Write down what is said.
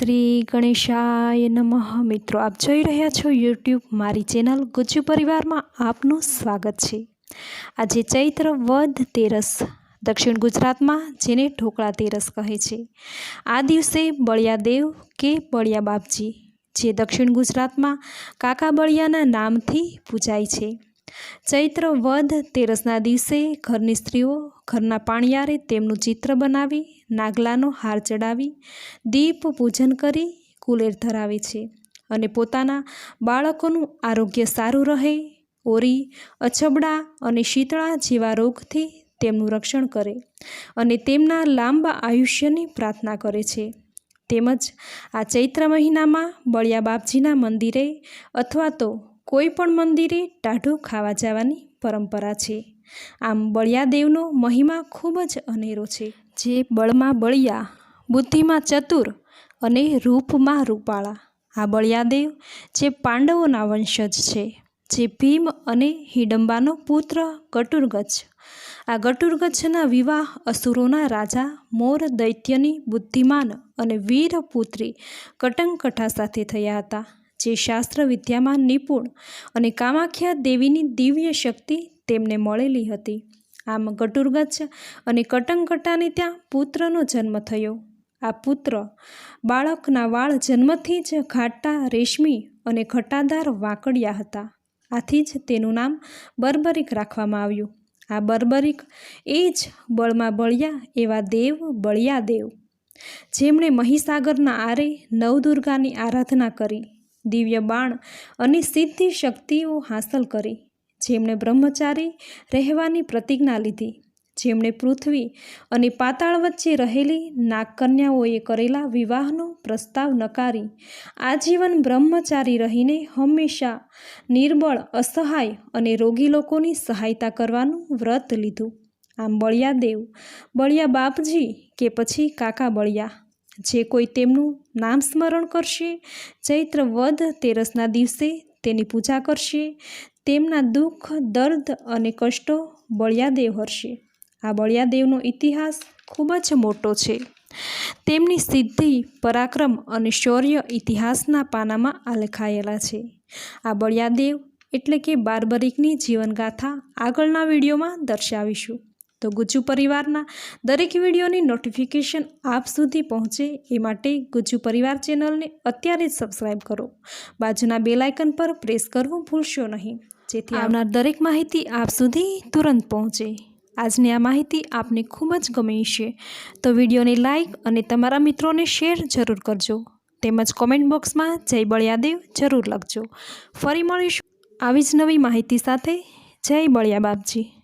શ્રી ગણેશાય નમઃ. મિત્રો, આપ જોઈ રહ્યા છો યુટ્યુબ મારી ચેનલ ગુજ્જુ પરિવારમાં આપનું સ્વાગત છે. આજે ચૈત્ર વધ તેરસ, દક્ષિણ ગુજરાતમાં જેને ઢોકળા તેરસ કહે છે. આ દિવસે બળિયાદેવ કે બળિયા બાપજી, જે દક્ષિણ ગુજરાતમાં કાકા બળિયાના નામથી પૂજાય છે. ચૈત્ર વધ તેરસના દિવસે ઘરની સ્ત્રીઓ ઘરના પાણિયારે તેમનું ચિત્ર બનાવી, નાગલાનો હાર ચડાવી, દીપ પૂજન કરી, કુલેર ધરાવે છે અને પોતાના બાળકોનું આરોગ્ય સારું રહે, ઓરી, અછબડા અને શીતળા જેવા રોગથી તેમનું રક્ષણ કરે અને તેમના લાંબા આયુષ્યની પ્રાર્થના કરે છે. તેમજ આ ચૈત્ર મહિનામાં બળિયા બાપજીના મંદિરે અથવા તો કોઈ પણ મંદિરે ટાઢું ખાવા જવાની પરંપરા છે. આમ બળિયાદેવનો મહિમા ખૂબ જ અનેરો છે. જે બળમાં બળિયા, બુદ્ધિમાં ચતુર અને રૂપમાં રૂપાળા. આ બળિયાદેવ જે પાંડવોના વંશજ છે, જે ભીમ અને હિડંબાનો પુત્ર ગટુરગચ્છ. આ ગટુરગચ્છના વિવાહ અસુરોના રાજા, મોર દૈત્યની બુદ્ધિમાન અને વીર પુત્રી કટંકઠા સાથે થયા હતા, જે શાસ્ત્ર વિદ્યામાં નિપુણ અને કામાખ્યા દેવીની દિવ્ય શક્તિ તેમને મળેલી હતી. આમ ગટુરગચ્છ અને કટંકટાને ત્યાં પુત્રનો જન્મ થયો. આ પુત્ર બાળકના વાળ જન્મથી જ ઘાટા, રેશમી અને ઘટાદાર વાંકડિયા હતા. આથી જ તેનું નામ બર્બરિક રાખવામાં આવ્યું. આ બર્બરિક એ જ બળમાં બળિયા એવા દેવ બળિયા દેવ જેમણે મહીસાગરના આરે નવદુર્ગાની આરાધના કરી દિવ્ય બાણ અને સિદ્ધિ શક્તિઓ હાંસલ કરી. જેમણે બ્રહ્મચારી રહેવાની પ્રતિજ્ઞા લીધી, જેમણે પૃથ્વી અને પાતાળ વચ્ચે રહેલી નાગકન્યાઓએ કરેલા વિવાહનો પ્રસ્તાવ નકારી, આજીવન બ્રહ્મચારી રહીને હંમેશા નિર્બળ, અસહાય અને રોગી લોકોની સહાયતા કરવાનું વ્રત લીધું. આમ બળિયાદેવ બળિયા બાપજી કે પછી કાકા બળિયા, જે કોઈ તેમનું નામ સ્મરણ કરશે, ચૈત્ર વધ તેરસના દિવસે તેની પૂજા કરશે, તેમના દુઃખ, દર્દ અને કષ્ટો બળિયાદેવ હરશે. આ બળિયાદેવનો ઇતિહાસ ખૂબ જ મોટો છે. તેમની સિદ્ધિ, પરાક્રમ અને શૌર્ય ઇતિહાસના પાનામાં આલેખાયેલા છે. આ બળિયાદેવ એટલે કે બારબરિકની જીવનગાથા આગળના વિડીયોમાં દર્શાવીશું. તો ગુજ્જુ પરિવારના દરેક વિડીયોની નોટિફિકેશન આપ સુધી પહોંચે એ માટે ગુજ્જુ પરિવાર ચેનલને અત્યારે જ સબસ્ક્રાઈબ કરો. બાજુના બેલાયકન પર પ્રેસ કરવું ભૂલશો નહીં. જેથી આવનાર દરેક માહિતી આપ સુધી તુરંત પહોંચે. આજની આ માહિતી આપને ખૂબ જ ગમી છે. તો વિડીયોને લાઇક અને તમારા મિત્રોને શેર જરૂર કરજો. તેમજ કોમેન્ટ બોક્સમાં જય બળિયાદેવ જરૂર લખજો. ફરી મળીશું આવી જ નવી માહિતી સાથે. જય બળિયા બાપજી.